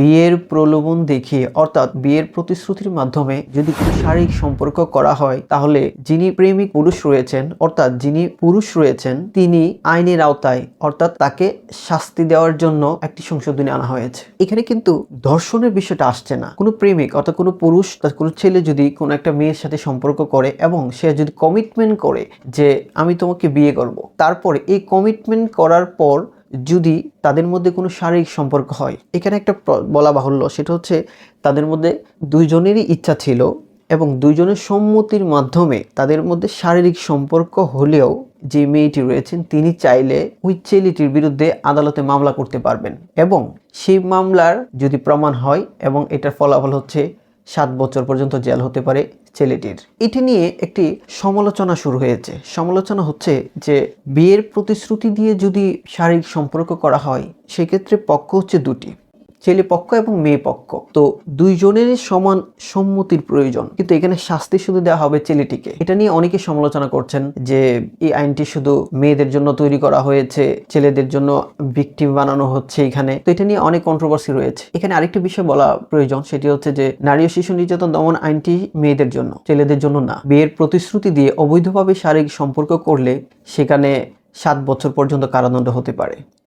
বিয়ের প্রলোভন দেখিয়ে, অর্থাৎ বিয়ের প্রতিশ্রুতির মাধ্যমে যদি কোনো শারীরিক সম্পর্ক করা হয়, তাহলে যিনি প্রেমিক পুরুষ রয়েছেন, অর্থাৎ যিনি পুরুষ রয়েছেন, তিনি আইনের আওতায়, অর্থাৎ তাকে শাস্তি দেওয়ার জন্য একটি সংশোধনী আনা হয়েছে। এখানে কিন্তু ধর্ষণের বিষয়টা আসছে না। কোনো প্রেমিক অর্থাৎ কোনো পুরুষ তার কোনো ছেলে যদি কোনো একটা মেয়ের সাথে সম্পর্ক করে এবং সে যদি কমিটমেন্ট করে যে, আমি তোমাকে বিয়ে করব। তারপরে এই কমিটমেন্ট করার পর যদি তাদের মধ্যে কোনো শারীরিক সম্পর্ক হয়, এখানে একটা বলা বাহুল্য সেটা হচ্ছে তাদের মধ্যে দুইজনেরই ইচ্ছা ছিল এবং দুইজনের সম্মতির মাধ্যমে তাদের মধ্যে শারীরিক সম্পর্ক হলেও যে মেয়েটি রয়েছেন তিনি চাইলে ওই ছেলেটির বিরুদ্ধে আদালতে মামলা করতে পারবেন এবং সেই মামলার যদি প্রমাণ হয় এবং এটার ফলাফল হচ্ছে সাত বছর পর্যন্ত জেল হতে পারে ছেলেটির। এটি নিয়ে একটি সমালোচনা শুরু হয়েছে। সমালোচনা হচ্ছে যে বিয়ের প্রতিশ্রুতি দিয়ে যদি শারীরিক সম্পর্ক করা হয়, সেক্ষেত্রে পক্ষ হচ্ছে দুটি। ছেলে পক্ষ এবং মেয়ে পক্ষ। তো দুইজনেরই সমান সম্মতির প্রয়োজন। কিন্তু এখানে শাস্তি শুধু দেওয়া হবে ছেলেটিকে। এটা নিয়ে অনেকে সমালোচনা করছেন যে, এই আইনটি শুধু মেয়েদের জন্য তৈরি করা হয়েছে, ছেলেদের জন্য ভিকটিম বানানো হচ্ছে এখানে। তো এটা নিয়ে অনেক কন্ট্রোভার্সি রয়েছে। এখানে আরেকটি বিষয় বলা প্রয়োজন, সেটি হচ্ছে যে, নারী ও শিশু নির্যাতন দমন আইনটি মেয়েদের জন্য, ছেলেদের জন্য না। বিয়ের প্রতিশ্রুতি দিয়ে অবৈধভাবে শারীরিক সম্পর্ক করলে সেখানে সাত বছর পর্যন্ত কারাদণ্ড হতে পারে।